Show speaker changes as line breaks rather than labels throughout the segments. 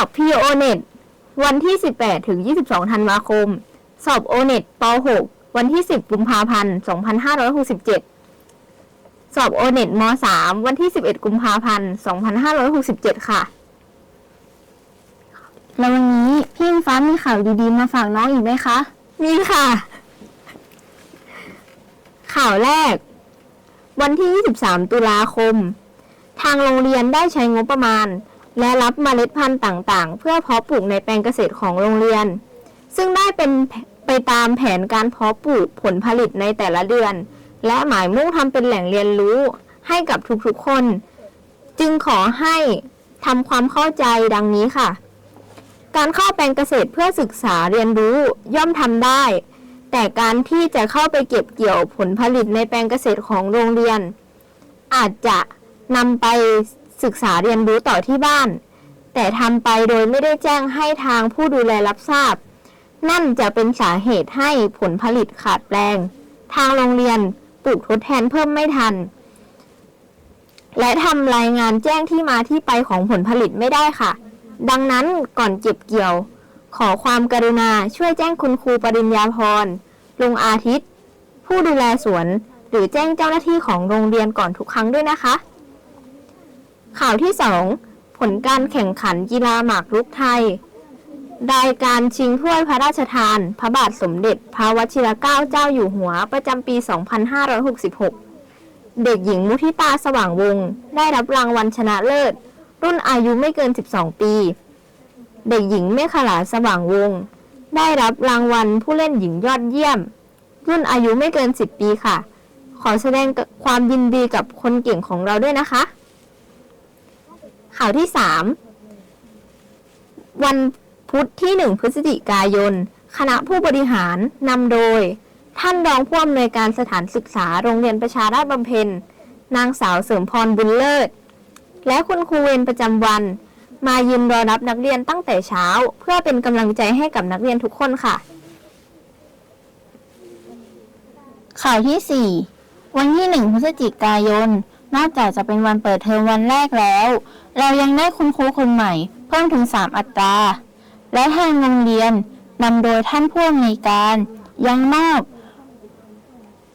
อบ PONET วันที่ 18 ถึง 22 ธันวาคม สอบ ONET ป .6 วันที่ 10 กุมภาพันธ์ 2567 สอบ ONET ม .3 วันที่ 11 กุมภาพันธ์ 2567 ค่ะ
แล้ววันนี้พี่อิงฟ้ามีข่าวดีๆ มาฝากน้องอีกไหมคะ
มีค่ะ ข่าวแรก วันที่ 23 ตุลาคม ทางโรงเรียนได้ใช้งบประมาณ และรับเมล็ดพันธุ์ต่างๆ เพื่อเพาะปลูกในแปลงเกษตรของโรงเรียน ซึ่งได้เป็นไปตามแผนการเพาะปลูกผลผลิตในแต่ละเดือน และหมายมุ่งทำเป็นแหล่งเรียนรู้ให้กับทุกๆคน จึงขอให้ทำความเข้าใจดังนี้ค่ะ การเข้าแปลงเกษตรเพื่อศึกษาเรียนรู้ย่อมทำได้ แต่การที่จะเข้าไปเก็บเกี่ยวผลผลิตในแปลงเกษตรของโรงเรียน อาจจะนำไป ศึกษาเรียนรู้ต่อที่บ้าน แต่ทำไปโดยไม่ได้แจ้งให้ทางผู้ดูแลรับทราบ นั่นจะเป็นสาเหตุให้ผลผลิตขาดแปลง ทางโรงเรียนปลูกทดแทนเพิ่มไม่ทัน และทำรายงานแจ้งที่มาที่ไปของผลผลิตไม่ได้ค่ะ ดังนั้นก่อนเก็บเกี่ยว ขอความกรุณาช่วยแจ้งคุณครูปริญญาพรลุงอาทิตย์ ผู้ดูแลสวน หรือแจ้งเจ้าหน้าที่ของโรงเรียนก่อนทุกครั้งด้วยนะคะ ข่าวที่ 2 ผลการแข่งขันกีฬาหมากรุกไทย รายการชิงถ้วยพระราชทาน พระบาทสมเด็จ พระวชิรเกล้าเจ้าอยู่หัวประจำปี 2566 เด็กหญิงมุทิตาสว่างวง ได้รับรางวัลชนะเลิศ รุ่นอายุไม่เกิน 12 ปี เด็กหญิงเมฆลาสว่างวง ได้รับรางวัลผู้เล่นหญิงยอดเยี่ยม รุ่นอายุไม่เกิน 10 ปีค่ะ ขอแสดงความยินดีกับคนเก่งของเราด้วยนะคะ ข่าวที่ 3 วันพุธที่ 1 พฤศจิกายน คณะผู้บริหารนำโดย ท่านรองผู้อำนวยการสถานศึกษาโรงเรียนประชาราชบำเพ็ญ นางสาวเสริมพรบุญเลิศ และคุณครูเวรประจำวัน มายืนรอรับนักเรียนตั้งแต่เช้า เพื่อเป็นกำลังใจให้กับนักเรียนทุกคนค่ะ
ข่าวที่ 4 วันที่ 1 พฤศจิกายน นอกจากจะเป็นวันเปิดเทอมวันแรกแล้ว เรายังได้คุณครูคนใหม่ เพิ่มถึง 3 อัตรา และทางโรงเรียนนำโดยท่านผู้อำนวยการยังมอบ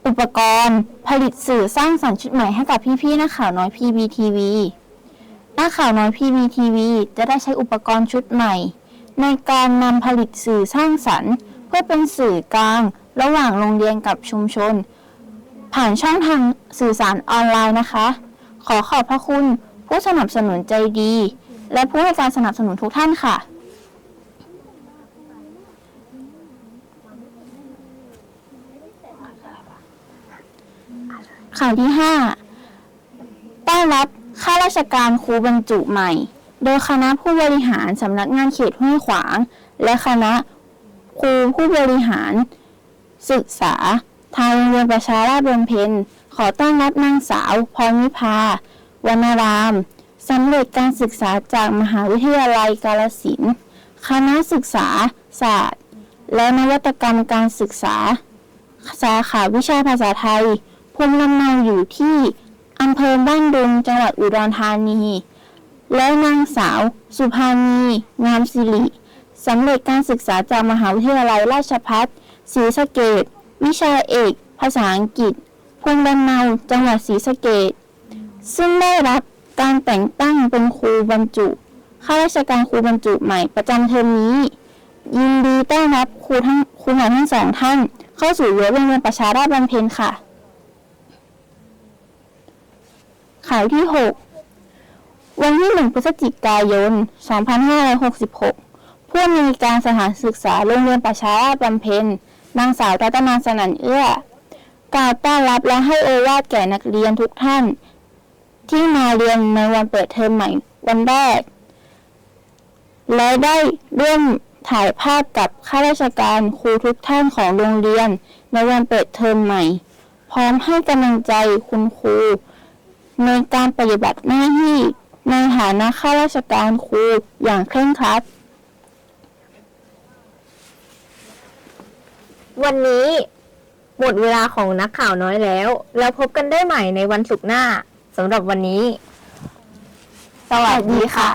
อุปกรณ์ ผลิตสื่อสร้างสรรค์ชุดใหม่ให้กับพี่ๆนักข่าวน้อย PBTV นักข่าวน้อย PBTV จะได้ใช้อุปกรณ์ชุดใหม่ ในการนำผลิตสื่อสร้างสรรค์ เพื่อเป็นสื่อกลาง ระหว่างโรงเรียนกับชุมชน ผ่านช่องทางสื่อสารออนไลน์นะคะ ขอขอบพระคุณผู้สนับสนุนใจดี และผู้ให้การสนับสนุนทุกท่านค่ะ ข่าวที่ 5 ต้อนรับข้าราชการครูบรรจุใหม่ โดยคณะผู้บริหารสำนักงานเขตห้วยขวาง และคณะครูผู้บริหาร ศึกษา ทางโรงเรียนประชาราชบำเพ็ญขอต้อนรับนางสาวพรวิภาวรรณรามสำเร็จการศึกษาจากมหาวิทยาลัยกาลสินคณะศึกษาศาสตร์ และนวัตกรรมการศึกษา สาขาวิชาภาษาไทยภูมิลำเนาอยู่ที่อำเภอบ้านดุงจังหวัดอุดรธานี และนางสาว สุภานีงามสิริสำเร็จการศึกษาจากมหาวิทยาลัยราชภัฏศรีสะเกด วิชาเอก ภาษาอังกฤษภูมิลำเนาจังหวัดศรีสะเกดซึ่งได้รับการแต่งตั้งเป็นครูบรรจุข้าราชการครูบรรจุใหม่ประจำเทอมนี้ ยินดีต้อนรับครูทั้งครูใหม่ทั้งสองท่าน เข้าสู่รั้วโรงเรียนประชาราชบำเพ็ญค่ะ ข่าวที่ 6 วันที่ 1 พฤศจิกายน 2566 ผู้อำนวยการสถานศึกษาโรงเรียนประชาราชบำเพ็ญ นางสาวรัตนาสนันเอื้อกล่าวต้อนรับและให้โอวาทแก่นักเรียนทุกท่าน ที่มาเรียนในวันเปิดเทอมใหม่วันแรก และได้ร่วมถ่ายภาพกับข้าราชการครูทุกท่านของโรงเรียน ในวันเปิดเทอมใหม่ พร้อมให้กำลังใจคุณครูในการปฏิบัติหน้าที่ในฐานะข้าราชการครูอย่างเคร่งครัด
วันนี้หมดเวลาของนักข่าวน้อยแล้ว แล้วพบกันได้ใหม่ในวันศุกร์หน้าสำหรับวันนี้ สวัสดีค่ะ